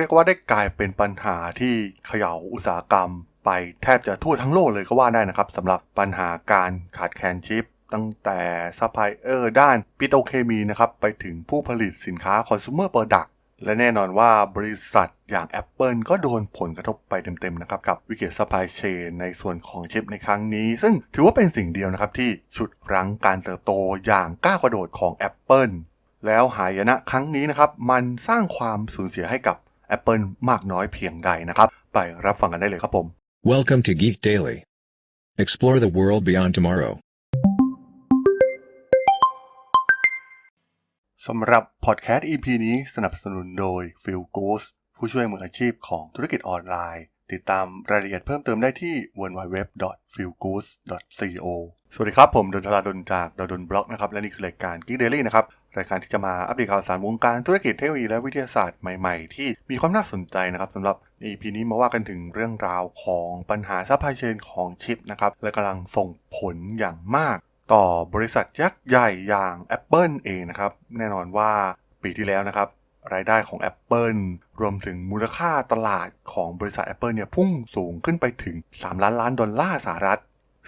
รียกว่าได้กลายเป็นปัญหาที่เขย่าอุตสาหกรรม ไปแทบจะทั่วทั้งโลกเลยก็ว่าได้นะครับสำหรับปัญหาการขาดแคลนชิป ตั้งแต่ซัพพลายเออร์ด้านปิโตเคมีนะครับไปถึงผู้ผลิตสินค้าคอน sumer product และแน่นอนว่าบริษัทอย่าง Apple ก็โดนผลกระทบไปเต็มๆนะครับกับวิกฤตซัพพลายเชนในส่วนของชิปในครั้งนี้ ซึ่งถือว่าเป็นสิ่งเดียวนะครับที่ฉุดรั้งการเติบโตอย่างก้าวกระโดดของ Apple แล้วหายนะครั้งนี้นะครับ มันสร้างความสูญเสียให้กับ Apple มากน้อยเพียงใดนะครับ ไปรับฟังกันได้เลยครับผม Welcome to Geek Daily. Explore the world beyond tomorrow. สำหรับพอดแคสต์ EP นี้สนับสนุนโดย f e e l Goose ผู้ช่วยมืออาชีพของธุรกิจออนไลน์ ติดตามรายละเอียดเพิ่มเติมได้ที่ www.feelgoose.co สวัสดีครับ ผมดนทราดนจากดนบล็อกนะครับ และนี่คือรายการ Geek Daily นะครับ รายการที่จะมาอัปเดตข่าวสารวงการธุรกิจเทคโนโลยีและวิทยาศาสตร์ใหม่ๆ ที่มีความน่าสนใจนะครับสำหรับใน EP นี้มาว่ากันถึงเรื่องราวของปัญหาซัพพลายเชนของชิปนะครับและกำลังส่งผลอย่างมาก ต่อบริษัทยักษ์ใหญ่อย่าง Apple เองนะครับแน่นอนว่าปีที่แล้วนะครับรายได้ของ Apple รวมถึงมูลค่าตลาดของบริษัท Apple เนี่ยพุ่งสูงขึ้นไปถึง 3 ล้านล้านดอลลาร์สหรัฐ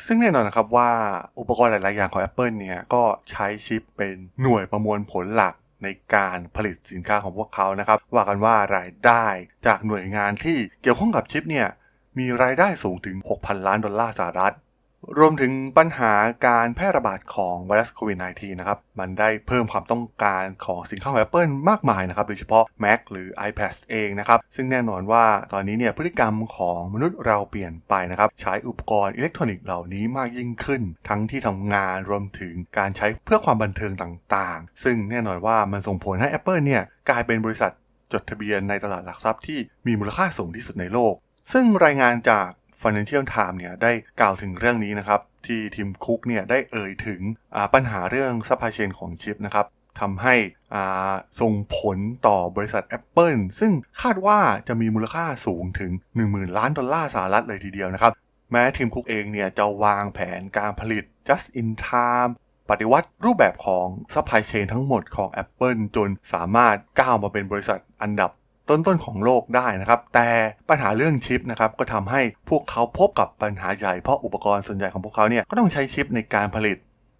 ซึ่งแน่นอนนะครับว่าอุปกรณ์หลาย ๆ อย่างของ Apple เนี่ยก็ใช้ชิปเป็นหน่วยประมวลผลหลักในการผลิตสินค้าของพวกเขานะครับ ว่ากันว่ารายได้จากหน่วยงานที่เกี่ยวข้องกับชิปเนี่ยมีรายได้สูงถึง 6,000 ล้านดอลลาร์สหรัฐ รวมถึงปัญหาการแพร่ระบาดของไวรัสโควิด -19 นะครับ มันได้เพิ่มความต้องการของสินค้าของ Apple มากมายนะครับ โดยเฉพาะ Mac หรือ iPad เองนะครับ ซึ่งแน่นอนว่าตอนนี้เนี่ยพฤติกรรมของมนุษย์เราเปลี่ยนไปนะครับ ใช้อุปกรณ์อิเล็กทรอนิกส์เหล่านี้มากยิ่งขึ้น ทั้งที่ทำงานรวมถึงการใช้เพื่อความบันเทิงต่างๆ ซึ่งแน่นอนว่ามันส่งผลให้ Apple เนี่ยกลายเป็นบริษัทจดทะเบียนในตลาดหลักทรัพย์ที่มีมูลค่าสูงที่สุดในโลก ซึ่งรายงานจาก Financial Times เนี่ยได้กล่าวถึงเรื่องนี้นะครับ ที่ทีมคุกเนี่ยได้เอ่ยถึงปัญหาเรื่องซัพพลายเชนของชิปนะครับทำให้ส่งผลต่อบริษัท Apple ซึ่งคาดว่าจะมีมูลค่าสูงถึง 10,000 ล้านดอลลาร์สหรัฐเลยทีเดียวนะครับ แม้ทีมคุกเองเนี่ยจะวางแผนการผลิต just in time ปฏิวัติรูปแบบของซัพพลายเชนทั้งหมดของ Apple จนสามารถก้าวมาเป็นบริษัทอันดับ ต้นๆของโลกได้นะครับ แต่ปัญหาเรื่องชิปนะครับก็ทำให้พวกเขาพบกับปัญหาใหญ่เพราะอุปกรณ์ส่วนใหญ่ของพวกเขาเนี่ยก็ต้องใช้ชิปในการผลิต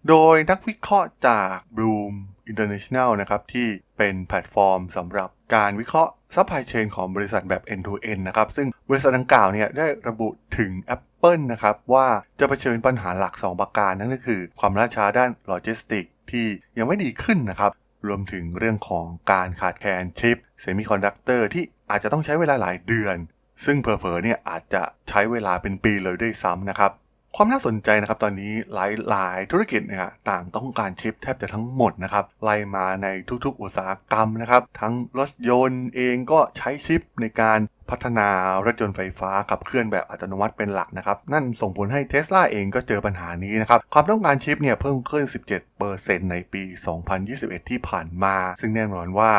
โดยนักวิเคราะห์จาก Bloom International นะครับที่เป็นแพลตฟอร์มสำหรับการวิเคราะห์ซัพพลายเชนของบริษัทแบบ end to end นะครับ ซึ่งบริษัทดังกล่าวเนี่ยได้ระบุถึง Apple นะครับว่าจะเผชิญปัญหาหลัก 2 ประการนั่นก็คือความล่าช้าด้านโลจิสติกที่ยังไม่ดีขึ้นนะครับ รวมถึงเรื่องของการขาดแคลนชิปเซมิคอนดักเตอร์ที่อาจจะต้องใช้เวลาหลายเดือน ซึ่งเผลอๆเนี่ยอาจจะใช้เวลาเป็นปีเลยด้วยซ้ำนะครับ ความน่าสนใจนะครับตอนนี้หลายๆธุรกิจเนี่ยต่างต้องการชิปแทบจะทั้งหมดนะครับไล่มาในทุกๆอุตสาหกรรมนะครับทั้งรถยนต์เองก็ใช้ชิปในการพัฒนารถยนต์ไฟฟ้าขับเคลื่อนแบบอัตโนมัติเป็นหลักนะครับ นั่นส่งผลให้เท s l a เองก็เจอปัญหานี้นะครับ ความต้องการชิปเนี่ยเพิ่มขึ้น 17%ในปี 2021 ที่ผ่านมา ซึ่งแน่นอนว่า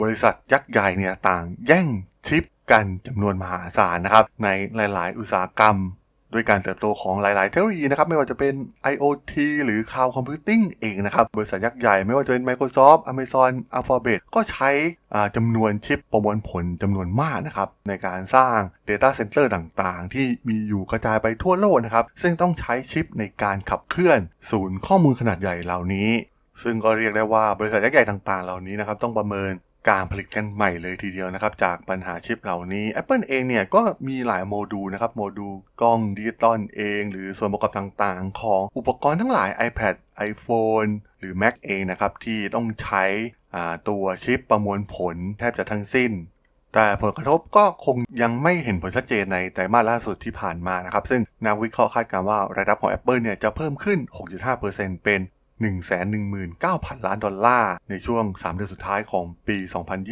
บริษัทยักษ์ใหญ่เนี่ยต่างแย่งชิปกันจำนวนมหาศาลนะครับในหลาย ๆ อุตสาหกรรม ด้วยการเติบโตของหลาย ๆ เทคโนโลยีนะครับไม่ว่าจะเป็น IoT หรือ Cloud Computing เองนะครับบริษัทยักษ์ใหญ่ไม่ว่าจะเป็น Microsoft Amazon Alphabet ก็ใช้จำนวนชิปประมวลผลจำนวนมากนะครับในการสร้าง Data Center ต่าง ๆ ที่มีอยู่กระจายไปทั่วโลกนะครับซึ่งต้องใช้ชิปในการขับเคลื่อน ศูนย์ข้อมูลขนาดใหญ่เหล่านี้ ซึ่งก็เรียกได้ว่าบริษัทยักษ์ใหญ่ต่าง ๆ เหล่านี้นะครับต้องประเมิน การผลิตกันใหม่เลยทีเดียวนะครับ จากปัญหาชิปเหล่านี้ Apple เองเนี่ยก็มีหลายโมดูลนะครับโมดูลกล้องดิจิตอลเอง หรือส่วนประกอบต่างๆ ของอุปกรณ์ทั้งหลาย iPad iPhone หรือ Mac เองนะครับที่ต้องใช้ตัวชิปประมวลผลแทบจะทั้งสิ้น แต่ผลกระทบก็คงยังไม่เห็นผลชัดเจนในไตรมาสล่าสุดที่ผ่านมานะครับ ซึ่งนักวิเคราะห์คาดการณ์ว่ารายรับของ Apple เนี่ยจะเพิ่มขึ้น 6.5%เป็น 119,000 ล้านดอลลาร์ ในช่วง 3 เดือนสุดท้ายของปี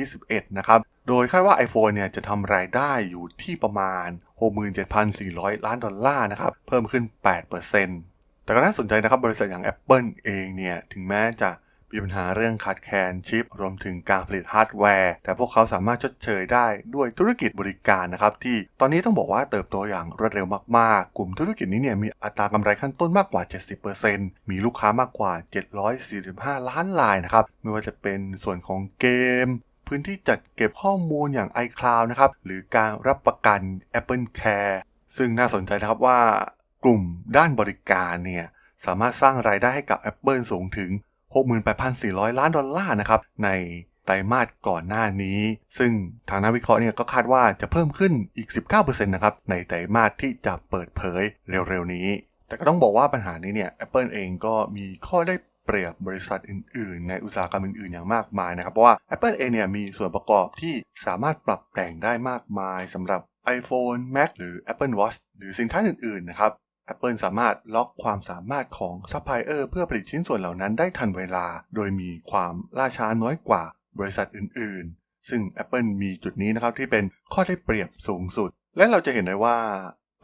2021 นะครับ โดยคาดว่า iPhone เนี่ยจะทำรายได้อยู่ที่ประมาณ 67,400 ล้านดอลลาร์นะครับ เพิ่มขึ้น 8%แต่ก็น่าสนใจนะครับ บริษัทอย่าง Apple เองเนี่ย ถึงแม้จะ มีปัญหาเรื่องขาดแคลนชิป รวมถึงการผลิตฮาร์ดแวร์ แต่พวกเขาสามารถชดเชยได้ด้วยธุรกิจบริการนะครับ ที่ตอนนี้ต้องบอกว่าเติบโตอย่างรวดเร็วมากๆ กลุ่มธุรกิจนี้เนี่ยมีอัตรากำไรขั้นต้นมากกว่า 70%มีลูกค้ามากกว่า 745 ล้านรายนะครับ ไม่ว่าจะเป็นส่วนของเกมพื้นที่จัดเก็บข้อมูลอย่าง iCloud นะครับ หรือการรับประกัน Apple Care ซึ่งน่าสนใจนะครับว่ากลุ่มด้านบริการเนี่ย สามารถสร้างรายได้ให้กับ Apple สูงถึง 68,400 ล้านดอลลาร์นะครับในไตรมาสก่อนหน้านี้ ซึ่งทางนักวิเคราะห์เนี่ยก็คาดว่าจะเพิ่มขึ้นอีก 19%นะครับในไตรมาสที่จะเปิดเผยเร็วๆนี้ แต่ก็ต้องบอกว่าปัญหานี้เนี่ย Apple เองก็มีข้อได้เปรียบบริษัทอื่นๆ ในอุตสาหกรรมอื่นๆ อย่างมากมายนะครับ เพราะว่า Apple เองเนี่ยมีส่วนประกอบที่สามารถปรับแต่งได้มากมายสำหรับ iPhone Mac หรือ Apple Watch หรือสินค้าอื่นๆ นะครับ Apple สามารถล็อกความสามารถของซัพพลายเออร์เพื่อผลิตชิ้นส่วนเหล่านั้นได้ทันเวลา โดยมีความล่าช้าน้อยกว่าบริษัทอื่น ๆ ซึ่ง Apple มีจุดนี้นะครับที่เป็นข้อได้เปรียบสูงสุด และเราจะเห็นได้ว่า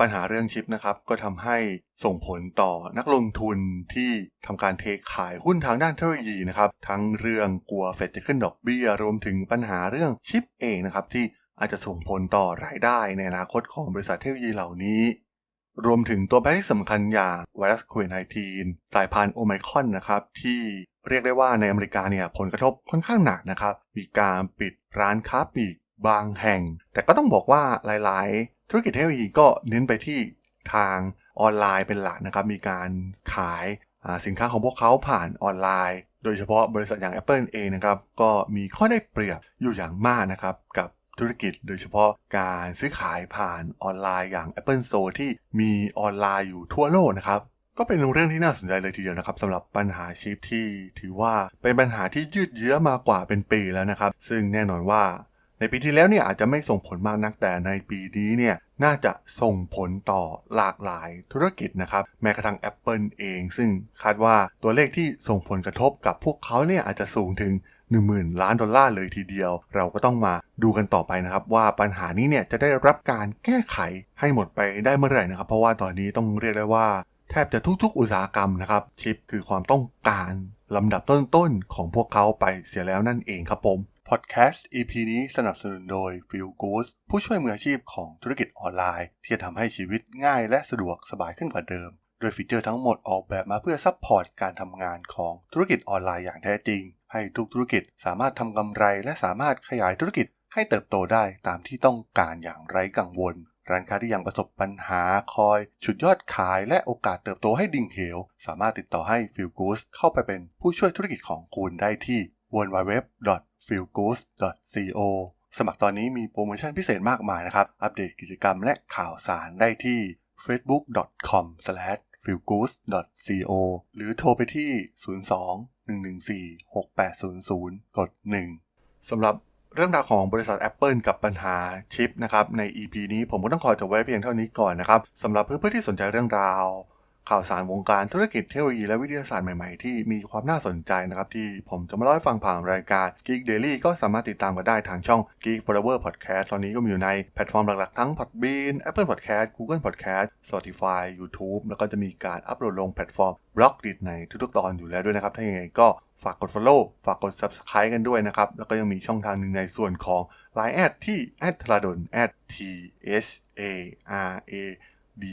ปัญหาเรื่องชิปนะครับก็ทำให้ส่งผลต่อนักลงทุนที่ทำการเทขายหุ้นทางด้านเทคโนโลยีนะครับทั้งเรื่องกลัวเฟดจะขึ้นดอกเบี้ย รวมถึงปัญหาเรื่องชิปเองนะครับที่อาจจะส่งผลต่อรายได้ในอนาคตของบริษัทเทคโนโลยีเหล่านี้ รวมถึงตัวแพร่ที่สำคัญอย่างไวรัสโควิด -19 สายพันธุ์โอไมครอนนะครับที่เรียกได้ว่าในอเมริกาเนี่ยผลกระทบค่อนข้างหนักนะครับ มีการปิดร้านค้าปลีกบางแห่ง แต่ก็ต้องบอกว่าหลาย ๆ ธุรกิจเทคโนโลยีก็เน้นไปที่ทางออนไลน์เป็นหลักนะครับ มีการขายสินค้าของพวกเขาผ่านออนไลน์ โดยเฉพาะบริษัทอย่าง Apple เองนะครับก็มีข้อได้เปรียบอยู่อย่างมากนะครับกับ ธุรกิจโดยเฉพาะการซื้อขายผ่านออนไลน์อย่าง Apple Store ที่มีออนไลน์อยู่ทั่วโลกนะครับ ก็เป็นเรื่องที่น่าสนใจเลยทีเดียวนะครับสำหรับปัญหาชิปที่ถือว่าเป็นปัญหาที่ยืดเยื้อมากว่าเป็นปีแล้วนะครับ ซึ่งแน่นอนว่าในปีที่แล้วเนี่ยอาจจะไม่ส่งผลมากนักแต่ในปีนี้เนี่ยน่าจะส่งผลต่อหลากหลายธุรกิจนะครับแม้กระทั่ง Apple เอง ซึ่งคาดว่าตัวเลขที่ส่งผลกระทบกับพวกเขาเนี่ยอาจจะสูงถึง 10,000 ล้านดอลลาร์เลยทีเดียว เราก็ต้องมาดูกันต่อไปนะครับ ว่าปัญหานี้เนี่ยจะได้รับการแก้ไขให้หมดไปได้เมื่อไหร่นะครับ เพราะว่าตอนนี้ต้องเรียกได้ว่าแทบจะทุกๆ อุตสาหกรรมนะครับชิปคือความต้องการลำดับต้นๆของพวกเขาไปเสียแล้วนั่นเองครับผมพอดแคสต์ EP นี้สนับสนุนโดย Feel Good ผู้ช่วยมืออาชีพของธุรกิจออนไลน์ ที่จะทำให้ชีวิตง่ายและสะดวกสบายขึ้นกว่าเดิม โดยฟีเจอร์ทั้งหมดออกแบบมาเพื่อซัพพอร์ตการทำงานของธุรกิจออนไลน์อย่างแท้จริง ให้ทุกธุรกิจสามารถทำกำไรและสามารถขยายธุรกิจให้เติบโตได้ตามที่ต้องการอย่างไร้กังวล ร้านค้าที่ยังประสบปัญหาคอยฉุดยอดขายและโอกาสเติบโตให้ดิ่งเหว สามารถติดต่อให้ Feel Good เข้าไปเป็นผู้ช่วยธุรกิจของคุณได้ที่ www.feelgood.co สมัครตอนนี้มีโปรโมชั่นพิเศษมากมายนะครับ อัปเดตกิจกรรมและข่าวสารได้ที่ facebook.com/ f e e l g o o d c o หรือโทรไปที่ 02 114 6800 กด 1 สำหรับเรื่องราวของบริษัท Apple กับปัญหาชิปนะครับใน EP นี้ผมก็ต้องขอจบไว้เพียงเท่านี้ก่อนนะครับสำหรับเพื่อนๆที่สนใจเรื่องราว ข่าวสารวงการธุรกิจเทคโนโลยีและวิทยาศาสตร์ใหม่ๆ ที่มีความน่าสนใจนะครับ ที่ผมจะมาเล่าให้ฟังผ่านรายการ Geek Daily ก็สามารถติดตามกันได้ทางช่อง Geek Forever Podcast ตอนนี้ก็มีอยู่ในแพลตฟอร์มหลักๆ ทั้ง Podbean Apple Podcast Google Podcast Spotify YouTube แล้วก็จะมีการอัปโหลดลงแพลตฟอร์มบล็อกดิในทุกๆตอนอยู่แล้วด้วยนะครับ ถ้าอย่างไรก็ฝากกด Follow ฝากกด Subscribe กันด้วยนะครับ แล้วก็ยังมีช่องทางหนึ่งในส่วนของ Line แอดที่ t h a r a d o n t h a r a D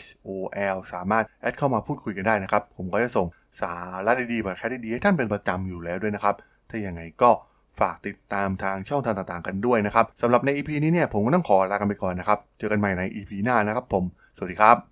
H O L สามารถแอดเข้ามาพูดคุยกันได้นะครับ ผมก็จะส่งสาระดีๆแบบแค่ดีๆให้ท่านเป็นประจำอยู่แล้วด้วยนะครับ ถ้าอย่างไงก็ฝากติดตามทางช่องทางต่างๆกันด้วยนะครับสำหรับใน EP นี้เนี่ยผมก็ต้องขอลากันไปก่อนนะครับ เจอกันใหม่ใน EP หน้านะครับผม สวัสดีครับ